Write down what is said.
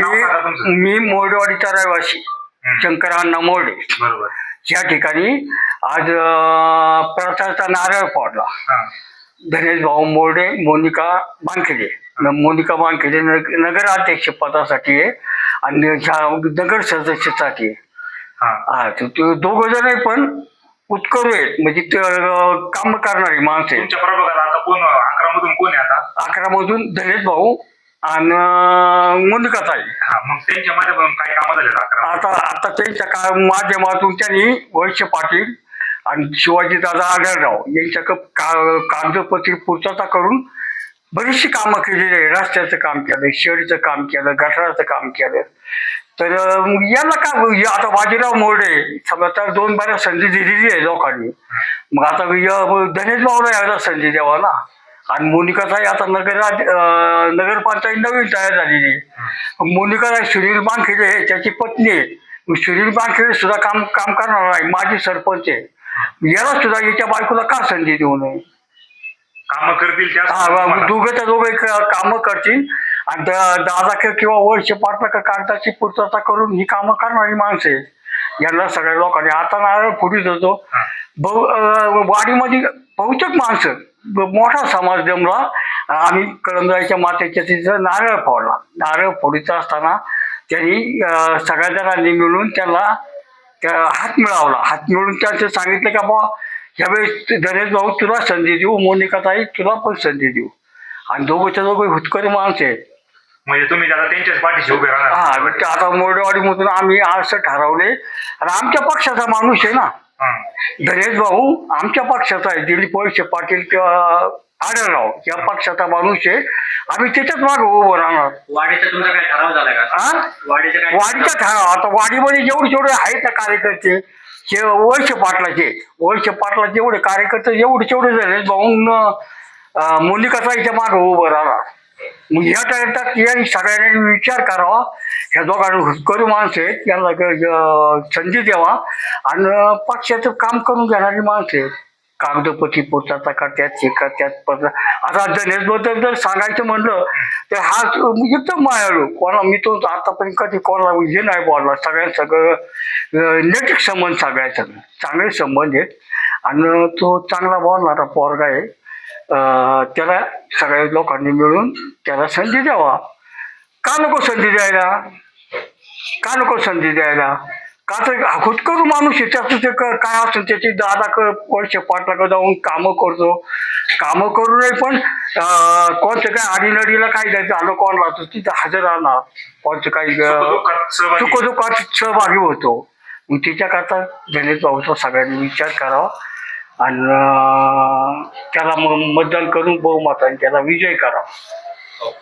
नाव सांगा तुमचं. मी मी मोरडेवाडीचा रहिवासी. हम्म. शंकर अण्णा मोरडे. बरोबर. या ठिकाणी आज अं, प्रचाराचा नारळ फोडला. हा. धनेश भाऊ मोरडे मोनिका बांखेडे न- मोनिका बांखेडे नग- नगराध्यक्ष पदासाठी आहे आणि ह्या नगर सदस्यासाठी आहे. हा. हा दोघं जण आहे पण उत्करू आहेत. म्हणजे ते काम करणारी माणसं आहेत. तुमच्या प्रभागात आता कोण अकरा मधून कोण आहे आता? अकरा मधून धनेश भाऊ आणि मोनिका ताई हा मग त्यांच्या माध्यमातून काय कामं झाले अकरा आता आता त्यांच्या का माध्यमातून त्यांनी वैश्य पाटील आणि शिवाजी दादा आढळराव यांच्या क- का- कागदपत्री पूर्तता करून बरीचशी कामं केलेली आहे. रस्त्याचं काम केलं शेडचं काम केलं गटाराचं काम केलं. तर मग याला का आता बाजीराव मोरडे समजा तर दोन बारा संधी दिलेली आहे लोकांनी. मग आता य- धनेश भाऊला यायला संधी द्यावा ना. आणि मोनिकाचाही आता नगर अं, नगरपंचायत नवीन तयार झालेली आहे. मोनिकाला सुनील बांखेडे त्याची पत्नी आहे. सुनील बांखेडे सुद्धा काम काम करणार आहे माझी सरपंच आहे. याला सुद्धा याच्या बायकोला का संधी देऊ नये? कामं करतील त्या हा दोघं दोघे कामं करतील. आणि दादा किंवा वर्ष पाटला कागदाची पूर्तता करून ही कामं करणारी माणसं आहेत. यांना सगळ्या लोकांनी आता नारळ फुटीत होतो. बहु वाडीमध्ये बहुतेक माणसं मोठा समाज जमला. आम्ही कळमजाईच्या मातेच्या तिथं नारळ फोडला. नारळ फोडीचा असताना त्यांनी सगळ्या जणांनी मिळून त्याला त्या हात मिळवला. हात मिळून त्यांचं सांगितलं का बा ह्यावेळेस धनेश भाऊ तुला संधी देऊ मोनिका ताई तुला पण संधी देऊ. आणि दोघंच्या दोघं हुतकरी माणसं आहेत. म्हणजे तुम्ही आता त्यांच्याच पाठीशी उभे हा राहणार. मग ते आता मोरडेवाडीमधून आम्ही असं ठरवले. आणि आमच्या पक्षाचा माणूस आहे ना. हा. धनेश भाऊ आमच्या पक्षाचा आहे. दिलीप वळसे पाटील किंवा आढळराव या पक्षाचा माणूस आहे. आम्ही त्याच्याच मागे उभं राहणार. वाढीचा तुमचा काय ठराव झाला का? हा वाढीचा काय वाडीचा ठराव? आता वाडीमध्ये जेवढे जेवढे आहेत ना कार्यकर्ते ते वर्ष पाटलाचे वर्ष पाटलाचे जेवढे कार्यकर्ते एवढे तेवढे झाले भाऊन मोनिकाचा मागे उभं राहणार. मग ह्या टायटात या सगळ्यांनी विचार करावा. ह्या दोघांना हुसकरी माणसं आहेत यांना संधी द्यावा आणि पक्षाचं काम करून घेणारी माणसं आहेत. कागदपत्री पूर्तता करतात हे करतात पण आता गणेशबद्दल जर सांगायचं म्हणलं तर हा एकदम मायाळू. कोणा मी तो आतापर्यंत कधी कोणाला हे नाही बोलला. सगळ्या सगळं नेटिक संबंध सगळ्या सगळं चांगले संबंध आहेत. आणि तो चांगला बोलणारा पोरगा आहे. त्याला सगळ्या लोकांनी मिळून त्याला संधी द्यावा. का नको संधी द्यायला? का नको संधी द्यायला? का तर हुतकरू माणूस आहे त्याचं ते क- काय असतं त्याची दादा वर्ष पाटलाकडे जाऊन कामं करतो. कामं करू नये पण कोणतं काय आडीनडीला काय द्यायचं आलं कोणला तर तिथं हजर राहणार. कोणतं काही सुखदुःखात सहभागी. होतो. मग त्याच्याकरता गणेश भाऊचा सगळ्यांनी विचार करावा. आणि त्याला मग मतदान करून बहुमताने त्याला विजय करा. हो.